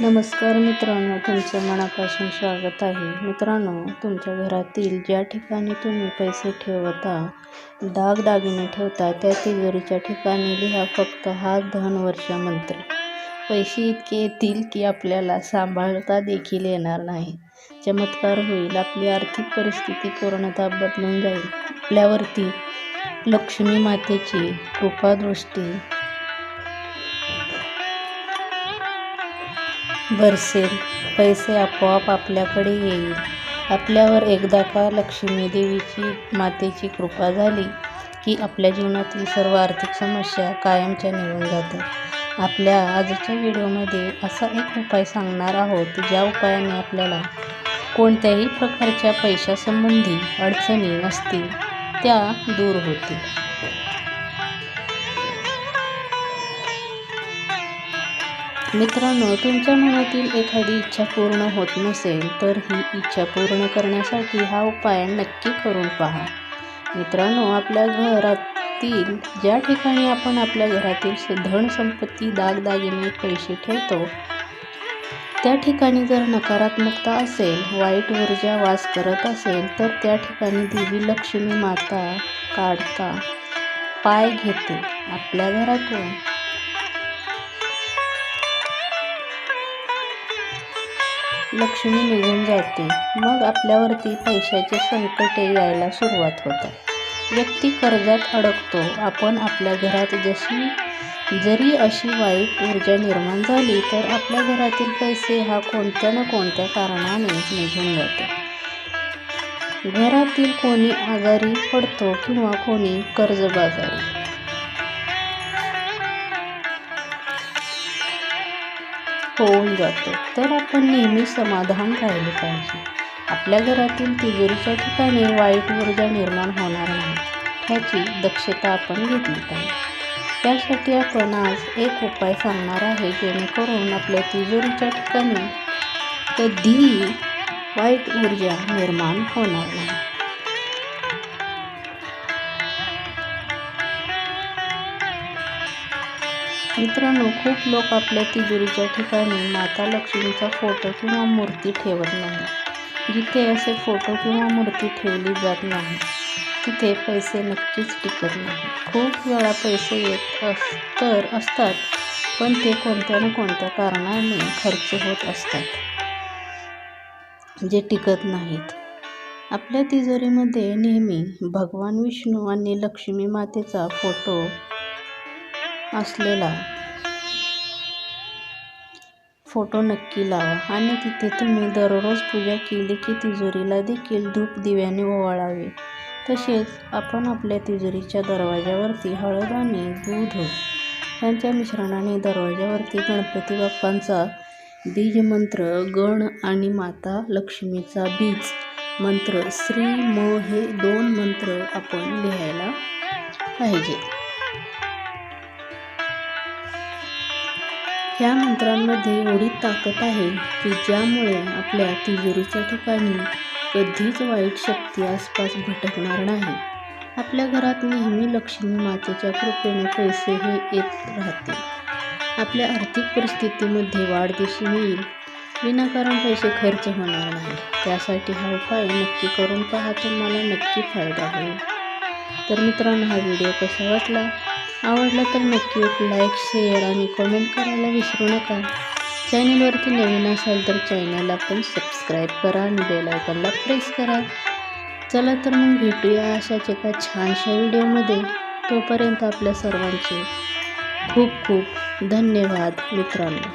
नमस्कार मित्रांनो तुमचं मनापासून स्वागत आहे. मित्रांनो तुमच्या घरातील ज्या ठिकाणी तुम्ही पैसे ठेवता दागदागिने ठेवता त्या तिजोरीच्या ठिकाणी लिहा फक्त हा धनवर्ष मंत्र. पैसे इतके येतील की आपल्याला सांभाळता देखील येणार नाही. चमत्कार होईल आपली आर्थिक परिस्थिती पूर्णतः बदलून जाईल. आपल्यावरती लक्ष्मी मातेची कृपादृष्टी बरसेल पैसे आपोआप आपल्याकडे येईल. आपल्यावर एकदा का लक्ष्मी देवीची मातेची कृपा झाली की आपल्या जीवनातील सर्व आर्थिक समस्या कायमच्या निघून जातात. आपल्या आजच्या व्हिडिओमध्ये असा एक उपाय सांगणार आहोत ज्या उपायाने आपल्याला कोणत्याही प्रकारच्या पैशासंबंधी अडचणी असतील त्या दूर होतील. मित्रांनो तुमच्या मनातील एखादी इच्छा पूर्ण होत नसेल तर ही इच्छा पूर्ण करण्यासाठी हा उपाय नक्की करून पहा. मित्रांनो आपल्या घरातील ज्या ठिकाणी आपण आपल्या घरातील धन संपत्ती दागदागिने पैसे ठेवतो त्या ठिकाणी जर नकारात्मकता असेल वाईट ऊर्जा वास करत असेल तर त्या ठिकाणी देवी लक्ष्मी माता काढता पाय घेते. आपल्या घरातून लक्ष्मी निघून जाते. मग आपल्यावरती पैशाचे संकटे यायला सुरुवात होतात. व्यक्ती कर्जात अडकतो. आपण आपल्या घरात जशी जरी अशी वाईट ऊर्जा निर्माण झाली तर आपल्या घरातील पैसे हा कोणत्या ना कोणत्या कारणाने निघून जातो. घरातील कोणी आजारी पडतो किंवा कोणी कर्जबाजारी. होऊन जातो. तर आपण नेहमी समाधान राहिले पाहिजे. आपल्या घरातील तिजोरीच्या ठिकाणी वाईट ऊर्जा निर्माण होणार नाही ह्याची दक्षता आपण घेतली पाहिजे. त्यासाठी आपण आज एक उपाय सांगणार आहे जेणेकरून आपल्या तिजोरीच्या ठिकाणी कधीही वाईट ऊर्जा निर्माण होणार नाही. मित्रांनो खूप लोक आपल्या तिजोरीच्या ठिकाणी माता लक्ष्मीचा फोटो किंवा मूर्ती ठेवत नाही. जिथे असे फोटो किंवा मूर्ती ठेवली जात नाही तिथे पैसे नक्कीच टिकत नाही. खूप वेळा पैसे येत अस तर असतात पण ते कोणत्या ना कोणत्या कारणाने खर्च होत असतात जे टिकत नाहीत. आपल्या तिजोरीमध्ये नेहमी भगवान विष्णू आणि लक्ष्मी मातेचा फोटो असलेला. फोटो नक्की लावा. आणि तिथे तुम्ही दररोज पूजा केली की तिजोरीला देखील धूप दिव्याने ओवाळावे. तसेच आपण आपल्या तिजोरीच्या दरवाजावरती हळद आणि दूध यांच्या मिश्रणाने दरवाजावरती गणपती बाप्पांचा बीज मंत्र गण आणि माता लक्ष्मीचा बीज मंत्र श्री म हे दोन मंत्र आपण लिहायला पाहिजे. ह्या मंत्रांमध्ये एवढी ताकद आहे की ज्यामुळे आपल्या तिजोरीच्या ठिकाणी कधीच वाईट शक्ती आसपास भटकणार नाही. आपल्या घरात नेहमी लक्ष्मी मातेच्या कृपेने पैसे हे येत राहतील आपल्या आर्थिक परिस्थितीमध्ये वाढ दिसून येईल. विनाकारण पैसे खर्च होणार नाही. त्यासाठी हा उपाय नक्की करून पहा. तुम्हाला नक्की फायदा होईल. तर मित्रांनो हा व्हिडिओ कसा वाटला? आवडला तर नक्की लाईक शेअर आणि कमेंट करायला विसरू नका. चॅनलवरती नवीन असाल तर चॅनलला पण सबस्क्राईब करा आणि बेलायकनला प्रेस करा. चला तर मग भेटूया अशाच एका छानशा व्हिडिओमध्ये तोपर्यंत आपल्या सर्वांचे खूप खूप धन्यवाद मित्रांनो.